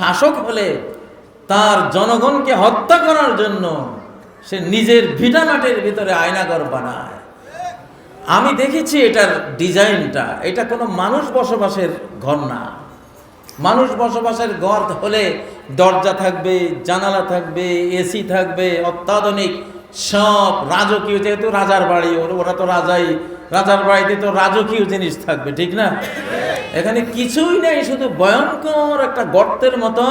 শাসক হলে তার জনগণকে হত্যা করার জন্য সে নিজের ভিটামাটের ভিতরে আয়নাগর বানায়। আমি দেখেছি এটার ডিজাইনটা। এটা কোনো মানুষ বসবাসের ঘর না। মানুষ বসবাসের ঘর হলে দরজা থাকবে, জানালা থাকবে, এসি থাকবে, অত্যাধুনিক সব রাজকীয়, যেহেতু রাজার বাড়ি, ওরা তো রাজাই। রাজার বাড়িতে তো রাজকীয় জিনিস থাকবে, ঠিক না? এখানে কিছুই নেই, শুধু ভয়ঙ্কর একটা গর্তের মতো,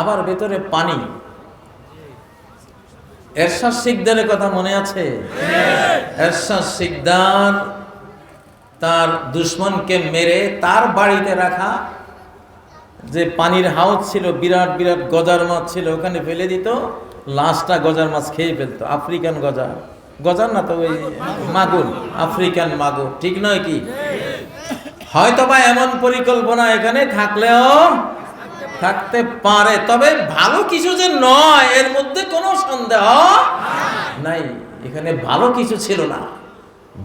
আবার ভেতরে পানি। এরশাদ শিকদারের কথা মনে আছে? এরশাদ শিকদার তার দুশ্মনকে মেরে তার বাড়িতে রাখা যে পানির হাউস ছিল, বিরাট বিরাট গজার মাছ ছিল, ওখানে ফেলে দিত। লাশটা গজার মাছ খেয়ে ফেলতো, আফ্রিকান গজা। গজার না তো ওই মাগুর, আফ্রিকান মাগুর, ঠিক নয় কি? হয়তো বা এমন পরিকল্পনা এখানে থাকলেও থাকতে পারে, তবে ভালো কিছু যে নয়, এর মধ্যে কোনো সন্দেহ নাই। এখানে ভালো কিছু ছিল না।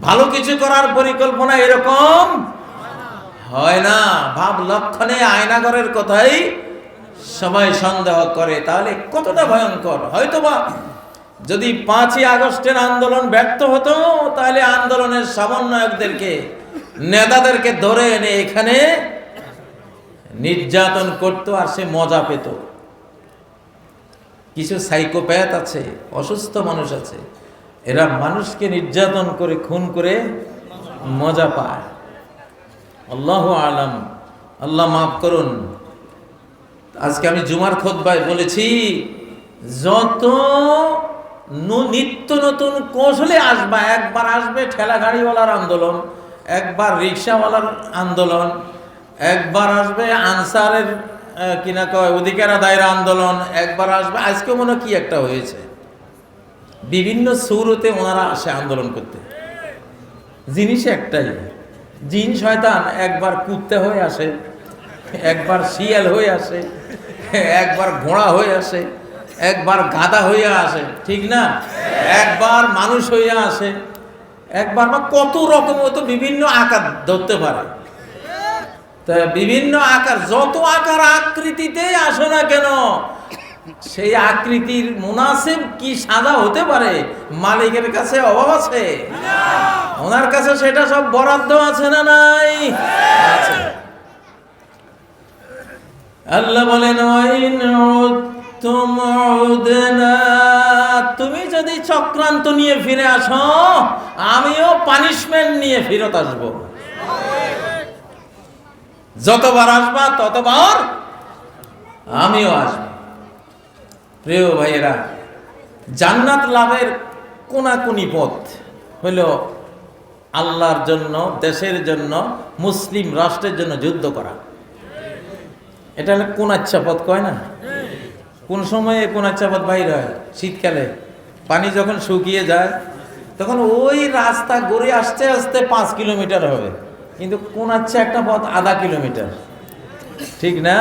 ভালো কিছু করার পরিকল্পনা এরকম হয় না। ভাব লক্ষণে আয়নাগরের কথাই সবাই সন্দেহ করে, তাহলে কতটা ভয়ঙ্কর? হয়তোবা যদি পাঁচই আগস্টের আন্দোলন ব্যর্থ হতো, তাহলে আন্দোলনের সমন্বয়কদেরকে, নেতাদেরকে ধরে এনে এখানে নির্যাতন করত আর সে মজা পেত। কিছু সাইকোপ্যাথ আছে, অসুস্থ মানুষ আছে, এরা মানুষকে নির্যাতন করে, খুন করে মজা পায়। আল্লাহ আলম। আল্লাহ মাফ করুন। আজকে আমি জুমার খোদ্বায় বলেছি, যত নিত্য নতুন কৌশলে আসবা, একবার আসবে ঠেলা গাড়িওয়ালার আন্দোলন, একবার রিক্সাওয়ালার আন্দোলন, একবার আসবে আনসারের কিনা কয়, অধিকার আদায়ের আন্দোলন, একবার আসবে আজকে মনে কি একটা হয়েছে? বিভিন্ন সৌরতে ওনারা আসে আন্দোলন করতে। জিনিস একটাই, জিন শয়তান একবার কুত্তে হয়ে আসে একবার শিয়াল হয়ে আসে, একবার ঘোড়া হয়ে আসে, একবার গাধা হয়ে আসে, ঠিক না? একবার মানুষ হয়ে আসে, একবার বা কত রকম তো বিভিন্ন আকার ধরতে পারে। তা বিভিন্ন আকার, যত আকার আকৃতিতে আসো না কেন, সেই আকৃতির মুনাসিব কি সাদা হতে পারে? মালিকের কাছে অভাব আছে? ওনার কাছে সেটা সব বরাদ্দ আছে না নাই? আছে। আল্লাহ বলেন তুমি যদি চক্রান্ত নিয়ে ফিরে আসো, আমিও পানিশমেন্ট নিয়ে ফিরত আসব। যতবার আসবা, ততবার আমিও আসব। প্রিয় ভাইয়েরা, জান্নাত লাভের কোনাকুনি পথ হইল আল্লাহর জন্য, দেশের জন্য, মুসলিম রাষ্ট্রের জন্য যুদ্ধ করা। এটা হলে কোন আচ্ছা পথ কয় না? কোন সময়ে কোন আচ্ছা পথ বাইর হয়? শীতকালে। পানি যখন শুকিয়ে যায়, তখন ওই রাস্তা গড়ে আসতে আসতে পাঁচ কিলোমিটার হবে। কিন্তু কোন আচ্ছা একটা পথ আধা কিলোমিটার। ঠিক না?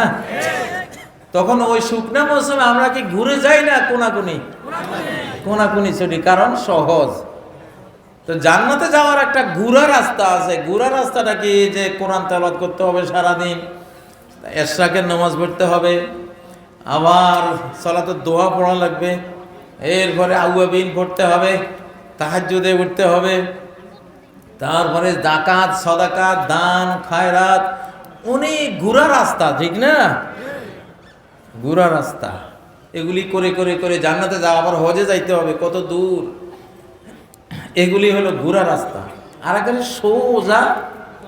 তখন ওই শুকনা মৌসুমে আমরা কি ঘুরে যাই না কোনাকুনি? কোনাকুনি ছুটি, কারণ সহজ। তো জান্নাতে যাওয়ার একটা ঘুরা রাস্তা আছে। ঘুরা রাস্তাটা কি যে কোরআন তেলাওয়াত করতে হবে সারাদিন? এশরাকের নামাজ পড়তে হবে। আবার সলাতে দোয়া পড়া লাগবে। এরপরে আউয়াবিন পড়তে হবে, তাহাজ্জুদে উঠতে হবে। তারপরে জাকাত সদাকাত, দান, খায়রাত, অনেক ঘুরা রাস্তা, ঠিক না? ঘুরা রাস্তা। এগুলি করে করে করে জান্নাতে যাওয়া, আবার হজে যাইতে হবে, কত দূর? এগুলি হলো ঘুরা রাস্তা। আর এখানে সোজা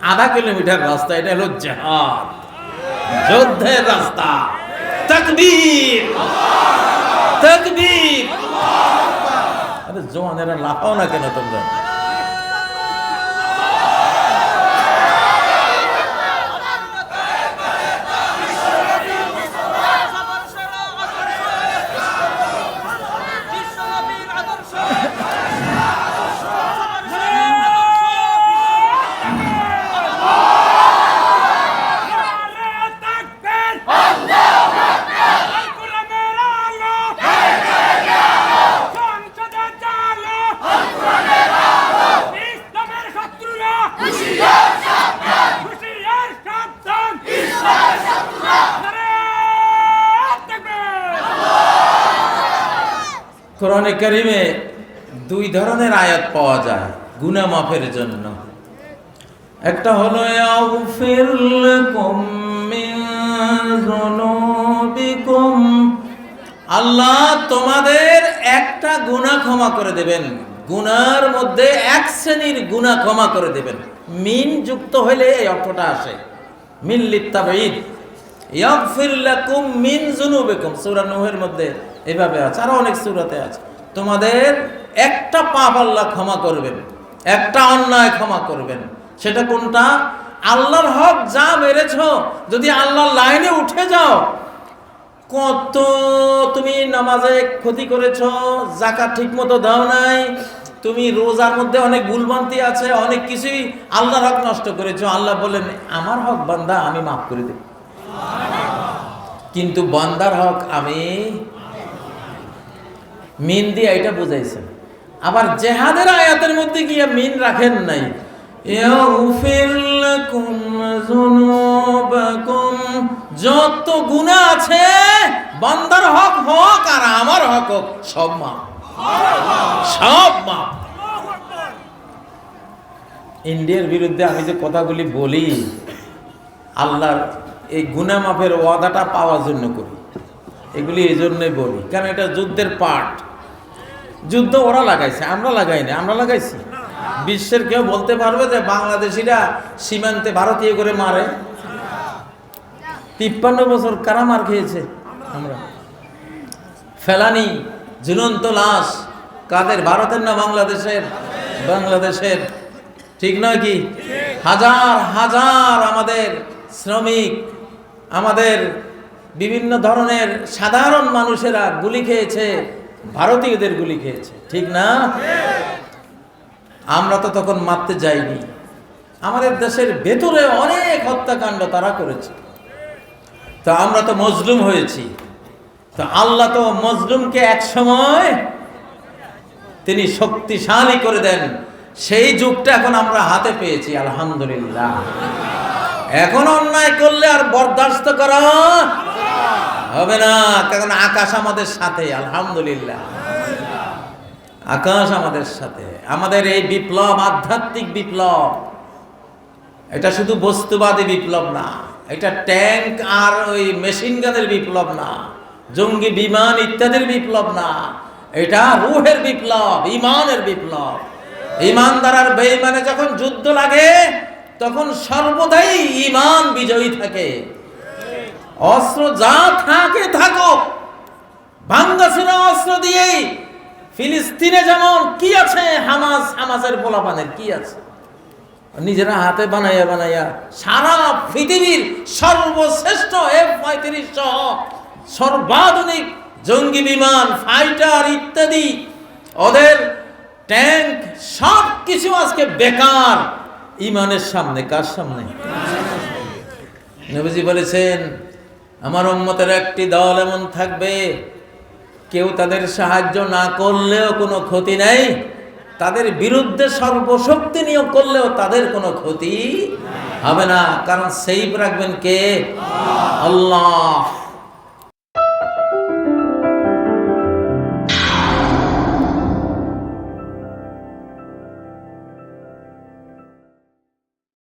আধা কিলোমিটার রাস্তা, এটা হলো জাহাদ। যুদ্ধের রাস্তা। তকবীর। তকবীর। আরে জোয়ানেরা লাফাও না কেন তোমরা? কোরআনে কারিমে দুই ধরনের আয়াত পাওয়া যায় গুনা মাফের জন্য। একটা হলো আল্লাহ তোমাদের একটা গুনাহ ক্ষমা করে দেবেন। গুনার মধ্যে এক শ্রেণির গুনাহ ক্ষমা করে দেবেন। মিন যুক্ত হলে এই অর্থটা আসে। মিন লিত্তাবাইদ ইয়াগফির লাকুম মিন যুনুবিকুম। সূরা নূহের মধ্যে এভাবে আছে। আরও অনেক সূরাতে আছে। তোমাদের একটা পাপ আল্লাহ ক্ষমা করবেন, একটা অন্যায় ক্ষমা করবেন। সেটা কোনটা? আল্লাহর হক যা মেরেছ, যদি আল্লাহর লাইনে উঠে যাও, কত তুমি নামাজে ক্ষতি করেছ, জাকাত ঠিক মতো দাও নাই, তুমি রোজার মধ্যে অনেক ভুলভ্রান্তি আছে, অনেক কিছুই আল্লাহর হক নষ্ট করেছ, আল্লাহ বলেন আমার হক বান্দা, আমি মাফ করে দেব। কিন্তু বান্দার হক আমি মিন দিয়ে এটা বুঝাইছেন। আবার জেহাদের আয়াতের মধ্যে গিয়ে মিন রাখেন নাই। যত গুনাহ আছে, বান্দার হক হক আর আমার হক হক সব মা সব মা ইন্ডিয়ার বিরুদ্ধে আমি যে কথাগুলি বলি, আল্লাহর এই গুনা মাফের ওয়াদাটা পাওয়ার জন্য করি। এগুলি এই জন্যই বলি, কারণ এটা যুদ্ধের পার্ট যুদ্ধ ওরা লাগাইছে, আমরা লাগাই না আমরা লাগাইছি। বিশ্বের কেউ বলতে পারবে যে বাংলাদেশিরা সীমান্তে ভারতীয় করে মারে। তিপ্পান্ন বছর কারা মার খেয়েছে? আমরা। ফেলানি, ঝুলন্ত লাশ, কাদের? ভারতের না বাংলাদেশের? বাংলাদেশের। ঠিক নয় কি? হাজার হাজার আমাদের শ্রমিক, আমাদের বিভিন্ন ধরনের সাধারণ মানুষেরা গুলি খেয়েছে। ভারতীয়দের গুলি খেয়েছে, ঠিক না? আমরা তো তখন মারতে যাইনি। আমাদের দেশের ভেতরে অনেক হত্যাকাণ্ড তারা করেছে। তো আমরা তো মজলুম হয়েছি। তো আল্লাহ তো মজলুমকে এক সময় তিনি শক্তিশালী করে দেন। সেই যুগটা এখন আমরা হাতে পেয়েছি, আলহামদুলিল্লাহ। এখন অন্যায় করলে আর বরদাস্ত করা হবে না, কারণ আকাশ আমাদের সাথে, আলহামদুলিল্লাহ। আকাশ আমাদের সাথে। আমাদের এই বিপ্লব, আধ্যাত্মিক বিপ্লব, এটা শুধু বস্তুবাদী বিপ্লব না, এটা ট্যাঙ্ক আর ওই মেশিন গানের বিপ্লব না, জঙ্গি বিমান ইত্যাদির বিপ্লব না, এটা রুহের বিপ্লব, ইমানের বিপ্লব। ইমানদার আর বেঈমানে যখন যুদ্ধ লাগে, তখন সর্বদাই ইমান বিজয়ী থাকে। অস্ত্র যা থাকে থাকুক। ভাঙ্গাসুরা অস্ত্র দিয়েই ফিলিস্তিনে যেমন কি আছে, হামাস, হামাসের পোলাপানের কি আছে? নিজেরা হাতে বানাইয়া বানাইয়া সারা পৃথিবীর সর্বশ্রেষ্ঠ এফ পঁয়ত্রিশ সহ সর্বাধুনিক জঙ্গি বিমান ফাইটার ইত্যাদি, ওদের ট্যাঙ্ক সব কিছু আজকে বেকার। ইমানের সামনে কার সামনে? নবীজি বলেছেন আমার উম্মতের একটি দল এমন থাকবে, কেউ তাদের সাহায্য না করলেও কোনো ক্ষতি নেই, তাদের বিরুদ্ধে সর্বশক্তি নিয়োগ করলেও তাদের কোনো ক্ষতি হবে না। কারণ সেই রাখবেন কে? আল্লাহ।